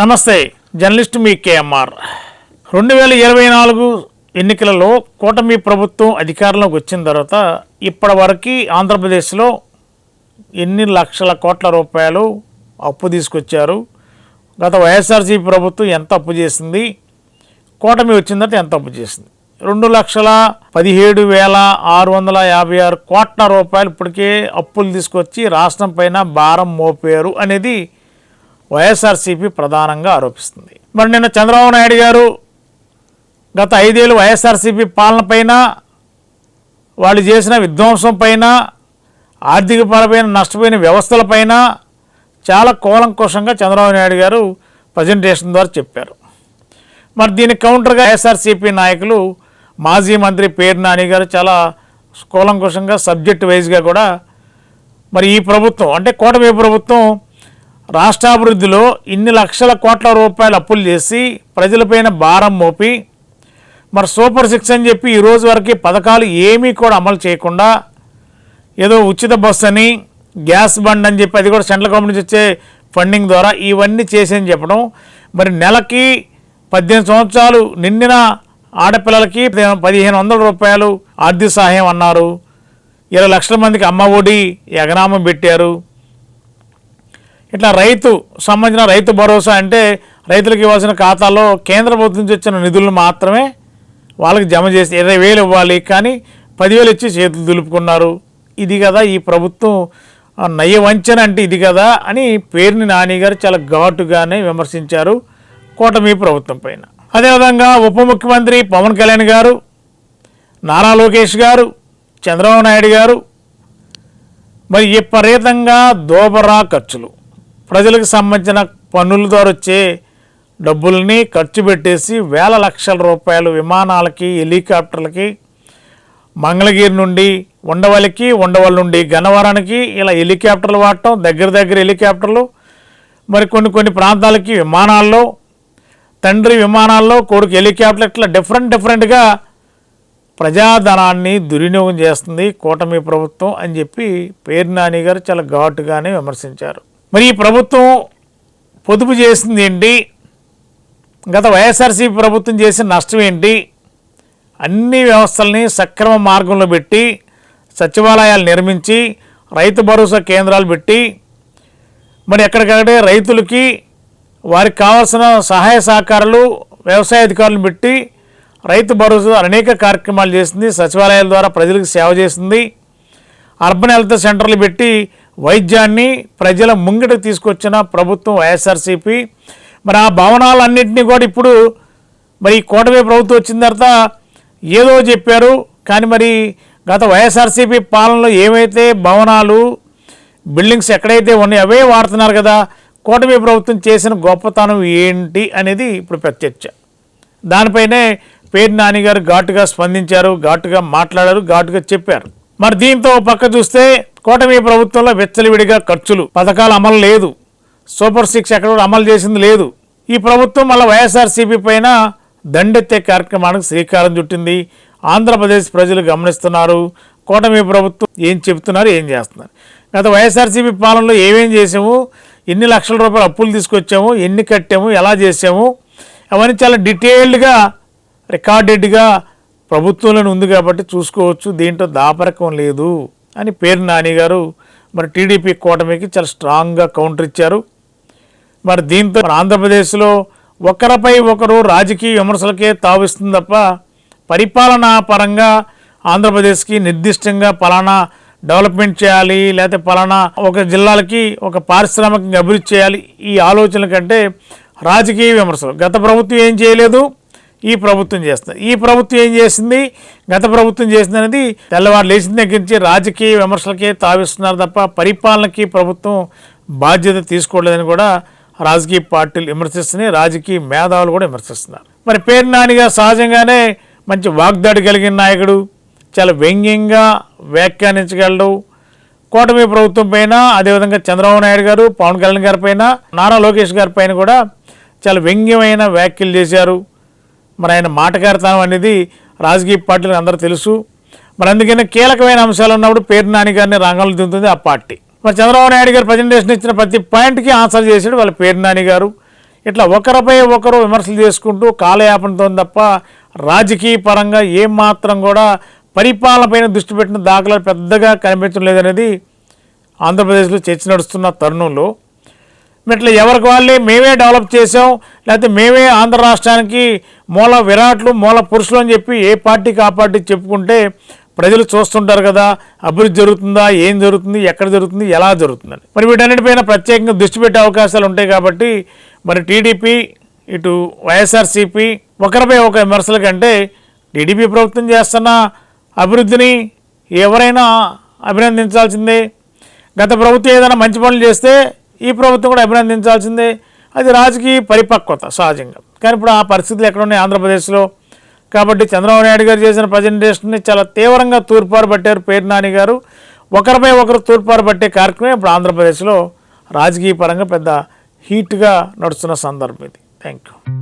నమస్తే జర్నలిస్ట్ మీ కేఎంఆర్. రెండు వేల ఇరవై నాలుగు ఎన్నికలలో కూటమి ప్రభుత్వం అధికారంలోకి వచ్చిన తర్వాత ఇప్పటి వరకు ఆంధ్రప్రదేశ్లో ఎన్ని లక్షల కోట్ల రూపాయలు అప్పు తీసుకొచ్చారు? గత వైఎస్ఆర్సీపీ ప్రభుత్వం ఎంత అప్పు చేసింది? కూటమి వచ్చిన తర్వాత ఎంత అప్పు చేసింది? రెండు లక్షల పదిహేడు వేల ఆరు వందల యాభై ఆరు కోట్ల రూపాయలు ఇప్పటికే అప్పులు తీసుకొచ్చి రాష్ట్రం పైన భారం మోపారు అనేది వైఎస్ఆర్సీపీ ప్రధానంగా ఆరోపిస్తుంది. మరి నిన్న చంద్రబాబు నాయుడు గారు గత ఐదేళ్ళు వైఎస్ఆర్సీపీ పాలన పైన వాళ్ళు చేసిన విధ్వంసం పైన ఆర్థికపరమైన నష్టపోయిన వ్యవస్థలపైన చాలా కూలంకుషంగా చంద్రబాబు నాయుడు గారు ప్రజెంటేషన్ ద్వారా చెప్పారు. మరి దీని కౌంటర్గా వైఎస్ఆర్సీపీ నాయకులు మాజీ మంత్రి పేరు నాని గారు చాలా కూలంకుషంగా సబ్జెక్ట్ వైజ్గా కూడా మరి ఈ ప్రభుత్వం అంటే కూటమి ప్రభుత్వం రాష్ట్రాభివృద్ధిలో ఇన్ని లక్షల కోట్ల రూపాయలు అప్పులు చేసి ప్రజలపైన భారం మోపి మరి సూపర్ సిక్స్ అని చెప్పి ఈ రోజు వరకు పథకాలు ఏమీ కూడా అమలు చేయకుండా ఏదో ఉచిత బస్సు అని గ్యాస్ బండ్ అని చెప్పి అది కూడా సెంట్రల్ గవర్నమెంట్ నుంచి వచ్చే ఫండింగ్ ద్వారా ఇవన్నీ చేసేని చెప్పడం మరి నెలకి పద్దెనిమిది సంవత్సరాలు నిండిన ఆడపిల్లలకి పదిహేను వందల రూపాయలు ఆర్థిక సహాయం అన్నారు. ఇరవై లక్షల మందికి అమ్మ ఒడి ఎగనామం పెట్టారు. ఇట్లా రైతు సంబంధించిన రైతు భరోసా అంటే రైతులకు ఇవ్వాల్సిన ఖాతాలో కేంద్ర ప్రభుత్వం నుంచి వచ్చిన నిధులను మాత్రమే వాళ్ళకి జమ చేసి ఇరవై వేలు ఇవ్వాలి. కానీ పదివేలు ఇచ్చి చేతులు దులుపుకున్నారు. ఇది కదా ఈ ప్రభుత్వం నయ వంచన అంటే ఇది కదా అని పేరుని నాని గారు చాలా ఘాటుగానే విమర్శించారు కూటమి ప్రభుత్వం పైన. అదేవిధంగా ఉప ముఖ్యమంత్రి పవన్ కళ్యాణ్ గారు నారా లోకేష్ గారు చంద్రబాబు నాయుడు గారు మరి విపరీతంగా దోబరా ఖర్చులు. ప్రజలకు సంబంధించిన పన్నుల ద్వారా వచ్చే డబ్బుల్ని ఖర్చు పెట్టేసి వేల లక్షల రూపాయలు విమానాలకి హెలికాప్టర్లకి మంగళగిరి నుండి ఉండవల్లికి ఉండవల్లి నుండి గన్నవరానికి ఇలా హెలికాప్టర్లు వాడటం దగ్గర దగ్గర హెలికాప్టర్లు మరి కొన్ని కొన్ని ప్రాంతాలకి విమానాల్లో తండ్రి విమానాల్లో కొడుకు హెలికాప్టర్ ఇట్లా డిఫరెంట్ డిఫరెంట్గా ప్రజాధనాన్ని దుర్వినియోగం చేస్తుంది కూటమి ప్రభుత్వం అని చెప్పి పేరు నాని గారు చాలా ఘాటుగానే విమర్శించారు. మరి ఈ ప్రభుత్వం పొదుపు చేసింది ఏంటి? గత వైఎస్ఆర్సీపీ ప్రభుత్వం చేసిన నష్టం ఏంటి? అన్ని వ్యవస్థల్ని సక్రమ మార్గంలో పెట్టి సచివాలయాలు నిర్మించి రైతు భరోసా కేంద్రాలు పెట్టి మరి ఎక్కడికక్కడే రైతులకి వారికి కావాల్సిన సహాయ సహకారాలు వ్యవసాయ అధికారులను పెట్టి రైతు భరోసా అనేక కార్యక్రమాలు చేసింది సచివాలయాల ద్వారా ప్రజలకు సేవ చేసింది అర్బన్ హెల్త్ సెంటర్లు పెట్టి వైద్యాన్ని ప్రజల ముంగిట తీసుకొచ్చిన ప్రభుత్వం వైఎస్ఆర్సీపీ. మరి ఆ భవనాలన్నింటినీ కూడా ఇప్పుడు మరి ఈ కూటమి ప్రభుత్వం వచ్చిన తర్వాత ఏదో చెప్పారు. కానీ మరి గత వైఎస్ఆర్సీపీ పాలనలో ఏవైతే భవనాలు బిల్డింగ్స్ ఎక్కడైతే ఉన్నాయో అవే వాడుతున్నారు కదా కూటమి ప్రభుత్వం చేసిన గొప్పతనం ఏంటి అనేది ఇప్పుడు ప్రత్యక్ష. దానిపైనే పేరు నాన్నగారు ఘాటుగా స్పందించారు ఘాటుగా మాట్లాడారు ఘాటుగా చెప్పారు. మరి దీంతో పక్క చూస్తే కూటమి ప్రభుత్వంలో వెచ్చలివిడిగా ఖర్చులు పథకాలు అమలు లేదు. సూపర్ సిక్స్ ఎక్కడ కూడా అమలు చేసింది లేదు. ఈ ప్రభుత్వం మళ్ళీ వైఎస్ఆర్సీపీ పైన దండెత్తే కార్యక్రమానికి శ్రీకారం చుట్టింది. ఆంధ్రప్రదేశ్ ప్రజలు గమనిస్తున్నారు. కూటమి ప్రభుత్వం ఏం చెబుతున్నారు ఏం చేస్తున్నారు? గత వైఎస్ఆర్సీపీ పాలనలో ఏమేం చేసాము ఎన్ని లక్షల రూపాయలు అప్పులు తీసుకొచ్చాము? ఎన్ని కట్టాము? ఎలా చేసాము అవన్నీ చాలా డీటెయిల్డ్గా రికార్డెడ్గా ప్రభుత్వంలోనే ఉంది కాబట్టి చూసుకోవచ్చు. దీంట్లో దాపరకం లేదు. అని పేరు నాని గారు మరి టీడీపీ కూటమికి చాలా స్ట్రాంగ్గా కౌంటర్ ఇచ్చారు. మరి దీంతో మన ఆంధ్రప్రదేశ్లో ఒకరిపై ఒకరు రాజకీయ విమర్శలకే తావిస్తుంది తప్ప పరిపాలనా పరంగా ఆంధ్రప్రదేశ్కి నిర్దిష్టంగా పలానా డెవలప్మెంట్ చేయాలి లేకపోతే పలానా ఒక జిల్లాలకి ఒక పారిశ్రామికంగా అభివృద్ధి చేయాలి ఈ ఆలోచనల కంటే రాజకీయ విమర్శలు. గత ప్రభుత్వం ఏం చేయలేదు. ఈ ప్రభుత్వం చేస్తుంది. ఈ ప్రభుత్వం ఏం చేసింది? గత ప్రభుత్వం చేసింది అనేది తెల్లవారు లేచిన దగ్గర నుంచి రాజకీయ విమర్శలకే తావిస్తున్నారు తప్ప పరిపాలనకి ప్రభుత్వం బాధ్యత తీసుకోలేదని కూడా రాజకీయ పార్టీలు విమర్శిస్తున్నాయి. రాజకీయ మేధావులు కూడా విమర్శిస్తున్నారు. మరి పేరు నానిగా సహజంగానే మంచి వాగ్దాడి కలిగిన నాయకుడు చాలా వ్యంగ్యంగా వ్యాఖ్యానించగలడు. కూటమి ప్రభుత్వం పైన అదేవిధంగా చంద్రబాబు నాయుడు గారు పవన్ కళ్యాణ్ గారి పైన నారా లోకేష్ గారి పైన కూడా చాలా వ్యంగ్యమైన వ్యాఖ్యలు చేశారు. మరి ఆయన మాటకారితనం అనేది రాజకీయ పార్టీలకు అందరూ తెలుసు. మరి అందుకనే కీలకమైన అంశాలు ఉన్నప్పుడు పేరు నాని గారిని రంగంలో దింతుంది ఆ పార్టీ. మరి చంద్రబాబు నాయుడు గారు ప్రజెంటేషన్ ఇచ్చిన ప్రతి పాయింట్కి ఆన్సర్ చేశాడు వాళ్ళ పేరు నాని గారు. ఇట్లా ఒకరిపై ఒకరు విమర్శలు చేసుకుంటూ కాలయాపనతో తప్ప రాజకీయ పరంగా ఏమాత్రం కూడా పరిపాలన పైన దృష్టి పెట్టిన దాఖలాలు పెద్దగా కనిపించడం లేదనేది ఆంధ్రప్రదేశ్లో చర్చ నడుస్తున్న తరుణంలో. ఇట్లా ఎవరికి వాళ్ళే మేమే డెవలప్ చేసాం లేకపోతే మేమే ఆంధ్ర రాష్ట్రానికి మూల విరాట్లు మూల పురుషులు అని చెప్పి ఏ పార్టీకి ఆ పార్టీ చెప్పుకుంటే ప్రజలు చూస్తుంటారు కదా అభివృద్ధి జరుగుతుందా ఏం జరుగుతుంది ఎక్కడ జరుగుతుంది ఎలా జరుగుతుందని. మరి వీటన్నిటిపైన ప్రత్యేకంగా దృష్టి పెట్టే అవకాశాలు ఉంటాయి కాబట్టి మరి టీడీపీ ఇటు వైఎస్ఆర్సీపీ ఒకరిపై ఒక విమర్శల కంటే టీడీపీ ప్రభుత్వం చేస్తున్న అభివృద్ధిని ఎవరైనా అభినందించాల్సిందే. గత ప్రభుత్వం ఏదైనా మంచి పనులు చేస్తే ఈ ప్రభుత్వం కూడా అభినందించాల్సిందే. అది రాజకీయ పరిపక్వత సహజంగా. కానీ ఇప్పుడు ఆ పరిస్థితులు ఎక్కడ ఉన్నాయి ఆంధ్రప్రదేశ్లో? కాబట్టి చంద్రబాబు నాయుడు గారు చేసిన ప్రజెంటేషన్ని చాలా తీవ్రంగా తూర్పారు పట్టారు పేరు నాని గారు. ఒకరిపై ఒకరు తూర్పారు పట్టే కార్యక్రమం ఇప్పుడు ఆంధ్రప్రదేశ్లో రాజకీయ పరంగా పెద్ద హీట్గా నడుస్తున్న సందర్భం ఇది. Thank you